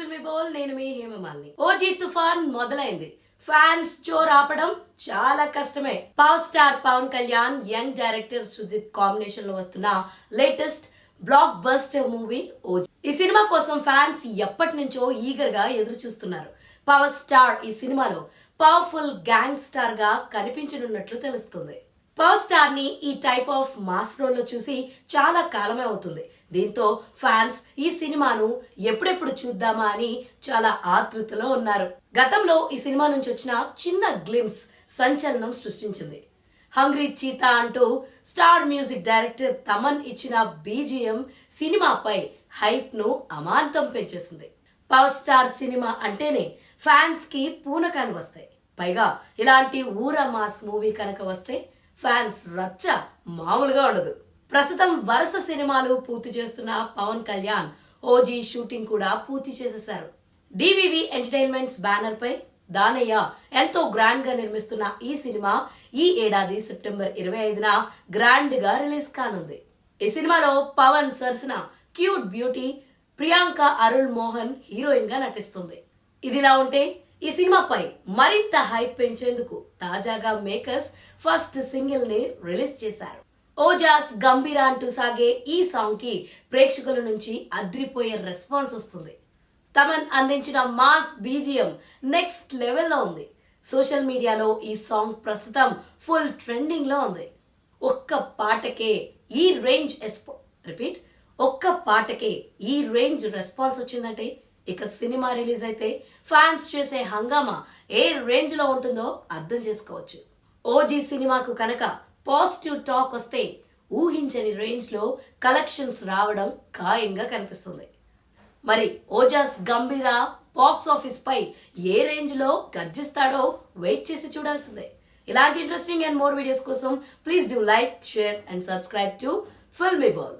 ఫిల్మీ బోల్ నేను మీ హేమమాలిని. ఓజీ తుఫాన్ మొదలైంది. ఫ్యాన్స్ చోర్ ఆపడం చాలా కష్టమే. Power star Pawan Kalyan young director Sujeeth కాంబినేషన్లో వస్తున్న latest blockbuster movie OG. ఈ సినిమా కోసం ఫ్యాన్స్ ఎప్పటి నుంచో ఈగర్గా ఎదురు చూస్తున్నారు. పవర్ స్టార్ ఈ సినిమాలో పవర్ఫుల్ గ్యాంగ్ స్టార్గా కనిపించనున్నట్లు తెలుస్తుంది. పవర్ స్టార్ని ఈ టైప్ ఆఫ్ మాస్ రోల్లో చూసి చాలా కాలమే అవుతుంది. దీంతో ఫ్యాన్స్ ఈ సినిమాను ఎప్పుడెప్పుడు చూద్దామా అని చాలా ఆతృతలో ఉన్నారు. గతంలో ఈ సినిమా నుంచి వచ్చిన చిన్న గ్లిమ్స్ సంచలనం సృష్టించింది. హంగ్రీ చీతా అంటూ స్టార్ మ్యూజిక్ డైరెక్టర్ తమన్ ఇచ్చిన బీజిఎం సినిమాపై హైప్ను అమాంతం పెంచేసింది. పవర్ స్టార్ సినిమా అంటేనే ఫ్యాన్స్కి పూనకాలు వస్తాయి. పైగా ఇలాంటి ఊర మాస్ మూవీ కనుక వస్తే ఫ్యాన్స్ రచ్చ మామూలుగా ఉండదు. ప్రస్తుతం వరుస సినిమాలు పూర్తి చేస్తున్న పవన్ కళ్యాణ్ ఓజీ షూటింగ్ కూడా పూర్తి చేసేశారు. డివివి ఎంటర్టైన్మెంట్స్ బ్యానర్ పై దానయ్య ఎంతో గ్రాండ్గా నిర్మిస్తున్న ఈ సినిమా ఈ ఏడాది సెప్టెంబర్ ఇరవై ఐదున గ్రాండ్గా రిలీజ్ కానుంది. ఈ సినిమాలో పవన్ సరసన క్యూట్ బ్యూటీ ప్రియాంక అరుణ్ మోహన్ హీరోయిన్గా నటిస్తుంది. ఇదిలా ఉంటే ఈ సినిమాపై మరింత హైప్ పెంచేందుకు తాజాగా మేకర్స్ ఫస్ట్ సింగిల్ని రిలీజ్ చేశారు. ఓజాస్ గంభీర అంటూ సాగే ఈ సాంగ్కి ప్రేక్షకుల నుంచి అద్రిపోయే రెస్పాన్స్ వస్తుంది. తమన్ అందించిన మాస్ బీజిఎం నెక్స్ట్ లెవెల్లో ఉంది. సోషల్ మీడియాలో ఈ సాంగ్ ప్రస్తుతం ఫుల్ ట్రెండింగ్లో ఉంది. ఒక్క పాటకే ఈ రేంజ్ రిపీట్ ఒక్క పాటకే ఈ రేంజ్ రెస్పాన్స్ వచ్చిందంటే ఇక సినిమా రిలీజ్ అయితే ఫ్యాన్స్ చేసే హంగామా ఏ రేంజ్లో ఉంటుందో అర్థం చేసుకోవచ్చు. ఓజీ సినిమాకు కనుక పాజిటివ్ టాక్ వస్తే ఊహించని రేంజ్లో కలెక్షన్స్ రావడం ఖాయంగా కనిపిస్తుంది. మరి ఓజాస్ గంభీర బాక్స్ ఆఫీస్ పై ఏ రేంజ్లో గర్జిస్తాడో వెయిట్ చేసి చూడాల్సిందే. ఇలాంటి ఇంట్రెస్టింగ్ అండ్ మోర్ వీడియోస్ కోసం please do like share and subscribe to Filmy Ball